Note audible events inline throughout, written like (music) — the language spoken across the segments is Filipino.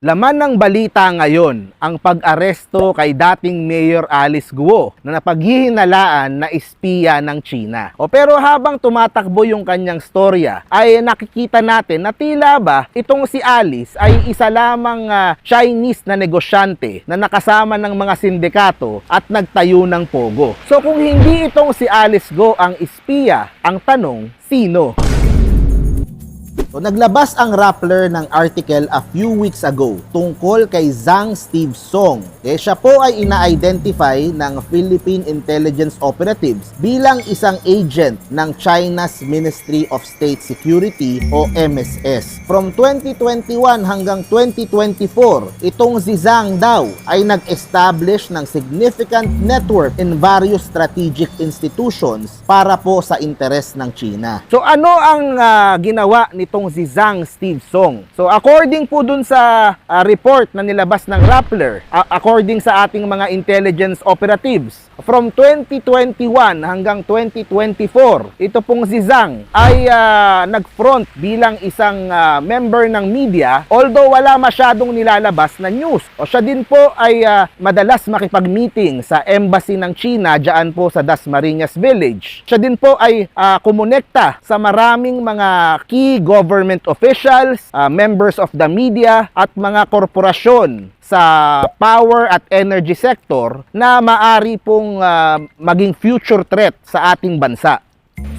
Laman ng balita ngayon ang pag-aresto kay dating Mayor Alice Guo na napaghihinalaan na espiya ng China. O pero habang tumatakbo yung kanyang storya ay nakikita natin na tila ba itong si Alice ay isa lamang ah, Chinese na negosyante na nakasama ng mga sindikato at nagtayo ng pogo. So kung hindi itong si Alice Go ang espiya, ang tanong, sino? So, naglabas ang Rappler ng article a few weeks ago tungkol kay Zhang Steve Song. Eh, siya po ay ina-identify ng Philippine Intelligence Operatives bilang isang agent ng China's Ministry of State Security o MSS. From 2021 hanggang 2024, itong si Zhang daw ay nag-establish ng significant network in various strategic institutions para po sa interes ng China. So ano ang ah, ginawa nitong si Zhang Steve Song? So according po dun sa ah, report na nilabas ng Rappler, ah, according sa ating mga intelligence operatives, from 2021 hanggang 2024, ito pong si Zhang ay ah, nag-front bilang isang ah, member ng media although wala masyadong nilalabas na news. O siya din po ay ah, madalas makipag-meeting sa embassy ng China diyan po sa Dasmariñas Village. Siya din po ay ah, kumonekta sa maraming mga key government officials, ah, members of the media at mga korporasyon sa power at energy sector na maari pong ah, maging future threat sa ating bansa.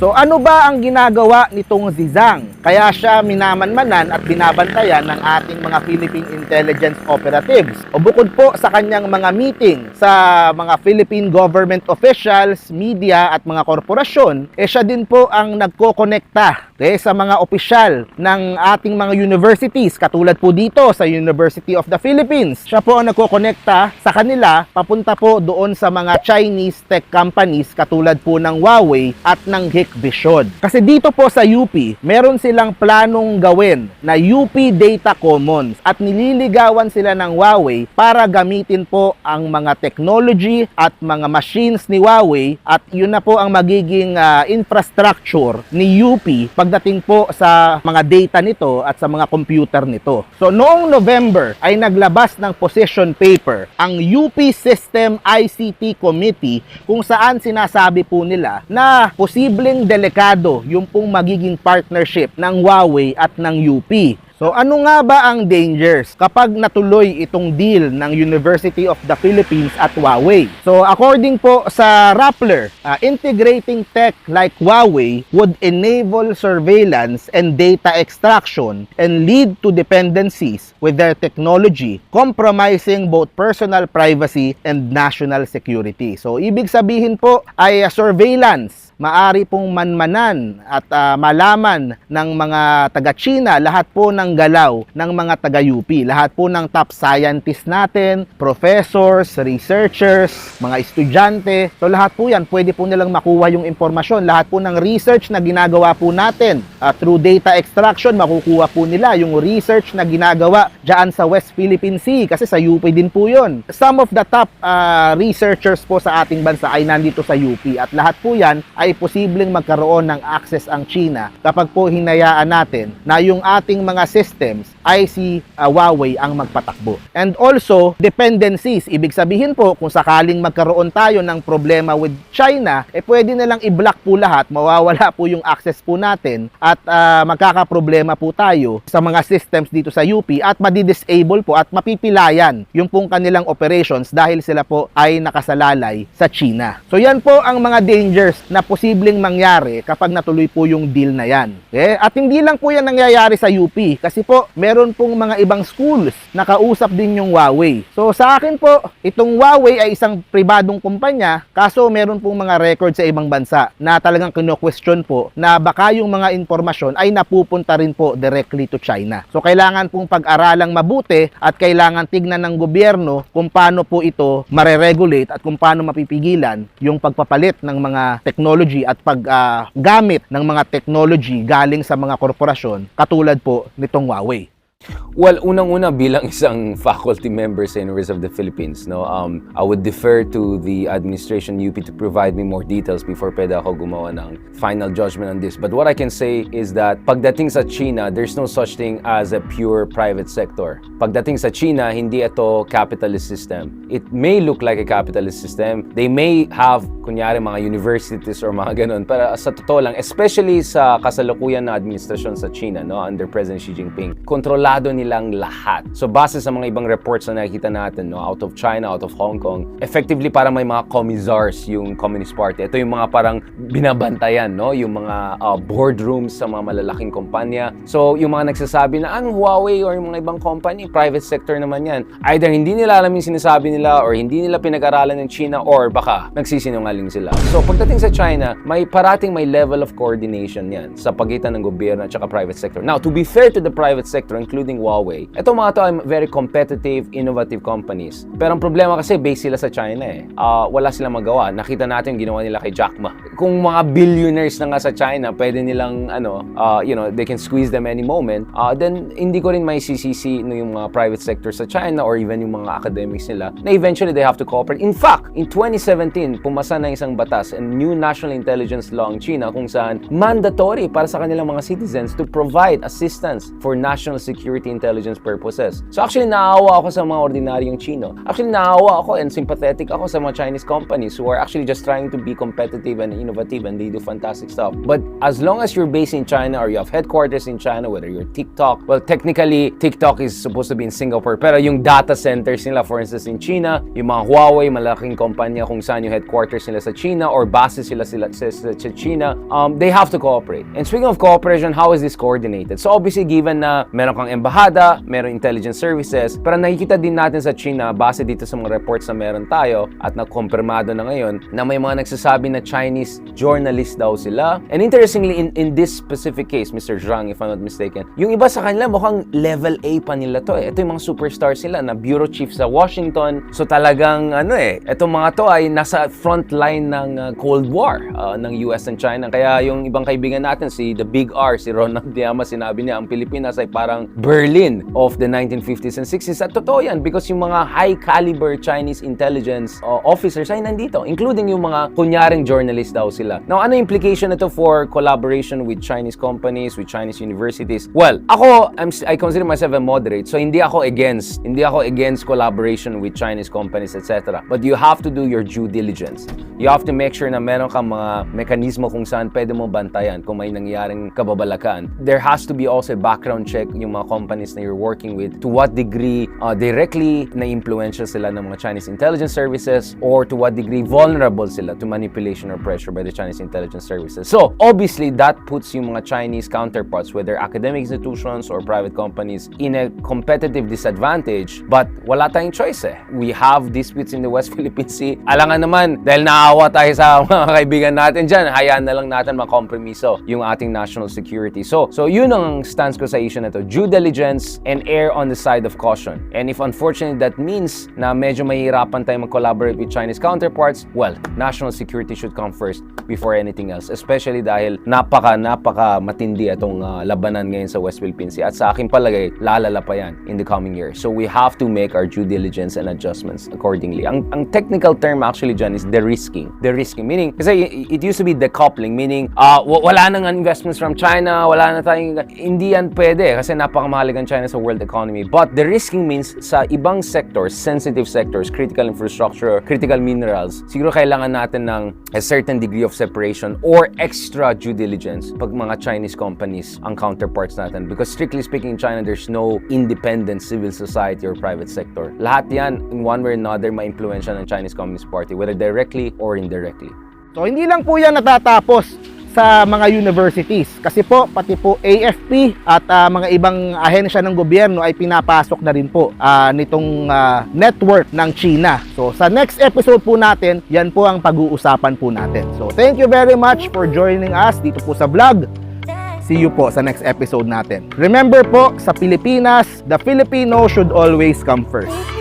So ano ba ang ginagawa nitong si Zhang? Kaya siya minamanmanan at binabantayan ng ating mga Philippine Intelligence Operatives. O bukod po sa kanyang mga meeting sa mga Philippine government officials, media at mga korporasyon, eh siya din po ang nagkokonekta eh, sa mga opisyal ng ating mga universities katulad po dito sa University of the Philippines. Siya po ang nagkokonekta sa kanila papunta po doon sa mga Chinese tech companies katulad po ng Huawei at ng Hikvision. Kasi dito po sa UP, meron silang planong gawin na UP Data Commons at nililigawan sila ng Huawei para gamitin po ang mga technology at mga machines ni Huawei at yun na po ang magiging ah, infrastructure ni UP pagdating po sa mga data nito at sa mga computer nito. So noong November ay naglabas ng position paper ang UP System ICT Committee kung saan sinasabi po nila na posibleng delikado yung pong magiging partnership ng Huawei at ng UP. So ano nga ba ang dangers kapag natuloy itong deal ng University of the Philippines at Huawei? So according po sa Rappler, uh, integrating tech like Huawei would enable surveillance and data extraction and lead to dependencies with their technology, compromising both personal privacy and national security. So ibig sabihin po ay uh, surveillance maari pong manmanan at ah, malaman ng mga taga-China lahat po ng galaw ng mga taga-UP. Lahat po ng top scientists natin, professors, researchers, mga estudyante. So lahat po yan, pwede po nilang makuha yung impormasyon. Lahat po ng research na ginagawa po natin ah, through data extraction, makukuha po nila yung research na ginagawa dyan sa West Philippine Sea kasi sa UP din po yun. Some of the top ah, researchers po sa ating bansa ay nandito sa UP at lahat po yan ay posibleng magkaroon ng access ang China kapag po hinayaan natin na yung ating mga systems ay si ah, Huawei ang magpatakbo. And also, dependencies. Ibig sabihin po, kung sakaling magkaroon tayo ng problema with China, eh pwede na lang i-block po lahat, mawawala po yung access po natin at ah, magkakaproblema po tayo sa mga systems dito sa UP at madi-disable po at mapipilayan yung pong kanilang operations dahil sila po ay nakasalalay sa China. So yan po ang mga dangers na posibleng mangyari kapag natuloy po yung deal na yan. Okay? At hindi lang po yan nangyayari sa UP kasi po meron pong mga ibang schools na kausap din yung Huawei. So sa akin po, itong Huawei ay isang pribadong kumpanya kaso meron pong mga record sa ibang bansa na talagang kino-question po na baka yung mga impormasyon ay napupunta rin po directly to China. So kailangan pong pag-aralang mabuti at kailangan tignan ng gobyerno kung paano po ito mareregulate at kung paano mapipigilan yung pagpapalit ng mga technology at paggamit ng mga technology galing sa mga korporasyon katulad po nitong Huawei. Well, unang-una bilang (laughs) isang faculty member sa University of the Philippines, no, um, I would defer to the administration UP to provide me more details before pwede ako gumawa ng final judgment on this. But what I can say is that pagdating sa China, there's no such thing as a pure private sector. Pagdating sa China, hindi ito capitalist system. It may look like a capitalist system. They may have, kunyari, mga universities or mga (laughs) ganun. Pero sa totoo lang, especially sa kasalukuyan na administrasyon sa China, no, under President Xi Jinping, kontrolado nilang lahat. So base sa mga ibang reports na nakikita natin, no, out of China, out of Hong Kong, effectively parang may mga commissars yung Communist Party. Ito yung mga parang binabantayan, no, yung mga uh, boardrooms sa mga malalaking kumpanya. So yung mga nagsasabi na ang Huawei or yung mga ibang company, private sector naman yan. Either hindi nila alam yung sinasabi nila or hindi nila pinag-aralan ng China or baka nagsisinungaling sila. So pagdating sa China, may parating may level of coordination yan sa pagitan ng gobyerno at saka private sector. Now, to be fair to the private sector, including Huawei, ito mga to ay very competitive, innovative companies. Pero ang problema kasi, based sila sa China eh. Ah, wala silang magawa. Nakita natin ginawa nila kay Jack Ma. Kung mga billionaires na nga sa China, pwede nilang, ano, ah, you know, they can squeeze them any moment, ah, then hindi ko rin may sisisi no, yung mga private sector sa China or even yung mga academics nila na eventually they have to cooperate. In fact, in 2017, pumasa na isang batas and new national intelligence law ng China kung saan mandatory para sa kanilang mga citizens to provide assistance for national security intelligence purposes. So actually, naawa ako sa mga ordinaryong Chino. Actually, naawa ako and sympathetic ako sa mga Chinese companies who are actually just trying to be competitive and innovative and they do fantastic stuff. But as long as you're based in China or you have headquarters in China, whether you're TikTok, well, technically, TikTok is supposed to be in Singapore, pero yung data centers nila, for instance, in China, yung mga Huawei, malaking kumpanya kung saan yung headquarters nila sa China or base sila sila sa, sa China, um, they have to cooperate. And speaking of cooperation, how is this coordinated? So obviously, given na meron kang embahada, meron intelligence services, pero nakikita din natin sa China, base dito sa mga reports na meron tayo at nakumpirmado na ngayon, na may mga nagsasabi na Chinese journalist daw sila. And interestingly, in, in this specific case, Mr. Zhang, if I'm not mistaken, yung iba sa kanila mukhang level A pa nila to eh. Ito yung mga superstars sila na bureau chief sa Washington. So talagang ano eh, itong mga to ay nasa front line ng uh, Cold War uh, ng US and China. Kaya yung ibang kaibigan natin, si The Big R, si Ronald Diama, sinabi niya, ang Pilipinas ay parang Berlin of the 1950s and 60s. At totoo yan because yung mga high caliber Chinese intelligence uh, officers ay nandito, including yung mga kunyaring journalist daw sila. Now, ano yung implication nito for collaboration with Chinese companies, with Chinese universities? Well, ako, I'm, I consider myself a moderate, so hindi ako against, hindi ako against collaboration with Chinese companies, etc. But you have to do your due diligence. You have to make sure na meron kang mga mekanismo kung saan pwede mo bantayan kung may nangyaring kababalakan. There has to be also a background check yung mga companies na you're working with to what degree uh, directly na influential sila ng mga Chinese intelligence services or to what degree vulnerable sila to manipulation or pressure by the Chinese intelligence services. So, obviously, that puts yung mga Chinese counterparts, whether academic institutions or private companies, in a competitive disadvantage. But wala tayong choice eh. We have disputes in the West (laughs) Philippine Sea. Alangan naman, dahil naawa tayo sa (laughs) mga kaibigan natin dyan, hayaan na lang natin makompromiso yung ating national security. So, so yun ang stance ko sa issue na to. Due diligence and err on the side of caution. And if unfortunately that means na medyo mahihirapan tayo mag-collaborate with Chinese counterparts, well, national security should come first before anything else. Especially dahil napaka, napaka matindi itong uh, labanan ngayon sa West Philippine Sea. At sa aking palagay, lalala pa yan in the coming years. So we have to make our due diligence and adjustments accordingly. Ang, ang technical term actually dyan is de-risking. De-risking, meaning, kasi it used to be decoupling, meaning, uh, wala nang investments from China, wala na tayong, hindi yan pwede kasi napakamahalaga ang China sa world economy. But the risking means sa ibang sectors, sensitive sectors, critical infrastructure, critical minerals, siguro kailangan natin ng a certain degree of separation or extra due diligence pag mga Chinese companies ang counterparts natin. Because strictly speaking in China, there's no independent civil society or private sector. Lahat yan, in one way or another, ma-influensya ng Chinese Communist Party, whether directly or indirectly. So hindi lang po yan natatapos sa mga universities kasi po pati po AFP at ah, mga ibang ahensya ng gobyerno ay pinapasok na rin po ah, nitong ah, network ng China. So sa next episode po natin, yan po ang pag-uusapan po natin. So thank you very much for joining us dito po sa vlog. See you po sa next episode natin. Remember po, sa Pilipinas, the Filipino should always come first.